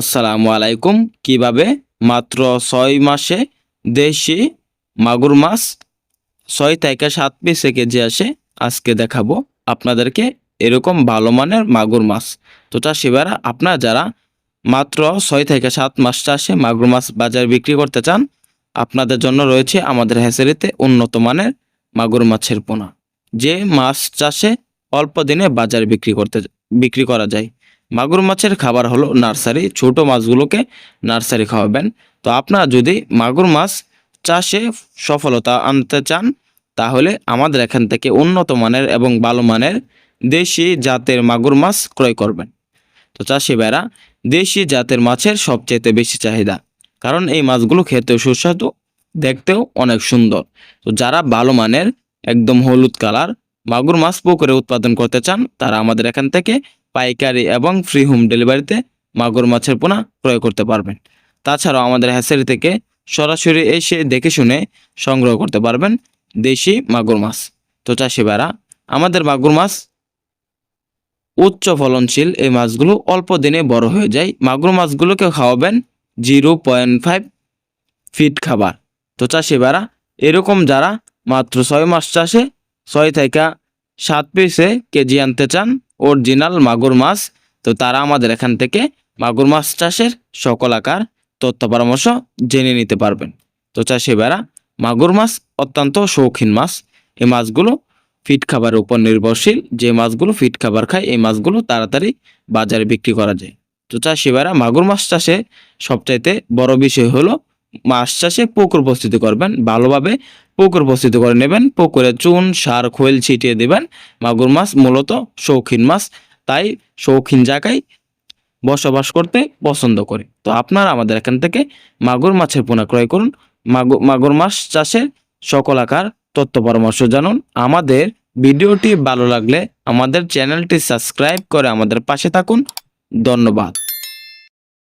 আসসালামু আলাইকুম। কীভাবে? মাত্র ছয় মাসে দেশি মাগুর মাছ ছয় থেকে সাত পিসে কেজি আসে। আজকে দেখাবো আপনাদেরকে এরকম ভালো মানের মাগুর মাছ। তো চাষিবারা আপনারা যারা মাত্র ছয় থেকে সাত মাস চাষে মাগুর মাছ বাজারে বিক্রি করতে চান, আপনাদের জন্য রয়েছে আমাদের হ্যাচারিতে উন্নত মানের মাগুর মাছের পোনা। যে মাছ চাষে অল্প দিনে বাজারে বিক্রি করতে বিক্রি করা যায়। মাগুর মাছের খাবার হলো নার্সারি। ছোট মাছগুলোকে নার্সারি খাওয়াবেন। তো আপনারা যদি মাগুর মাছ চাষে সফলতা আনতে চান, তাহলে আমাদের এখান থেকে উন্নত মানের এবং ভালো মানের দেশি জাতের মাগুর মাছ ক্রয় করবেন। তো চাষি বেড়া দেশি জাতের মাছের সবচেয়ে বেশি চাহিদা, কারণ এই মাছগুলো খেতেও সুস্বাদু, দেখতেও অনেক সুন্দর। তো যারা ভালো মানের, একদম হলুদ কালার মাগুর মাছ পুকুরে উৎপাদন করতে চান, তারা আমাদের এখান থেকে পাইকারি এবং ফ্রি হোম ডেলিভারিতে মাগুর মাছের পোনা ক্রয় করতে পারবেন। তাছাড়াও আমাদের হ্যাচারি থেকে সরাসরি এসে দেখে শুনে সংগ্রহ করতে পারবেন দেশি মাগুর মাছ। তো চাষি ভাইরা, আমাদের মাগুর মাছ উচ্চ ফলনশীল, এই মাছগুলো অল্প দিনে বড় হয়ে যায়। মাগুর মাছগুলোকে খাওয়াবেন জিরো পয়েন্ট ফাইভ ফিট খাবার। তো চাষি ভাইরা, এরকম যারা মাত্র ছয় মাস চাষে ছয় থেকে সাত পিসে কেজি আনতে চান অরিজিনাল মাগুর মাছ, তো তারা আমাদের এখান থেকে মাগুর মাছ চাষের সকল আকার তথ্য পরামর্শ জেনে নিতে পারবেন। তো চাষি ভাইরা, মাগুর মাছ অত্যন্ত শৌখিন মাছ। এই মাছগুলো ফিট খাবারের উপর নির্ভরশীল। যে মাছগুলো ফিট খাবার খায়, এই মাছগুলো তাড়াতাড়ি বাজারে বিক্রি করা যায়। তো চাষি ভাইরা, মাগুর মাছ চাষে সবচাইতে বড় বিষয় হলো মাছ চাষে পুকুর প্রস্তুতি করবেন, ভালোভাবে পুকুর প্রস্তুতি করে নেবেন, পুকুরে চুন, সার, খোল ছিটিয়ে দেবেন, মাগুর মাছ মূলত শৌখিন মাছ, তাই শৌখিন জায়গায় বসবাস করতে পছন্দ করে। তো আপনারা আমাদের এখান থেকে মাগুর মাছের পোনা ক্রয় করুন। মাগুর মাগুর মাছ চাষের সকল আকার তথ্য পরামর্শ জানুন। আমাদের ভিডিওটি ভালো লাগলে আমাদের চ্যানেলটি সাবস্ক্রাইব করে আমাদের পাশে থাকুন। ধন্যবাদ।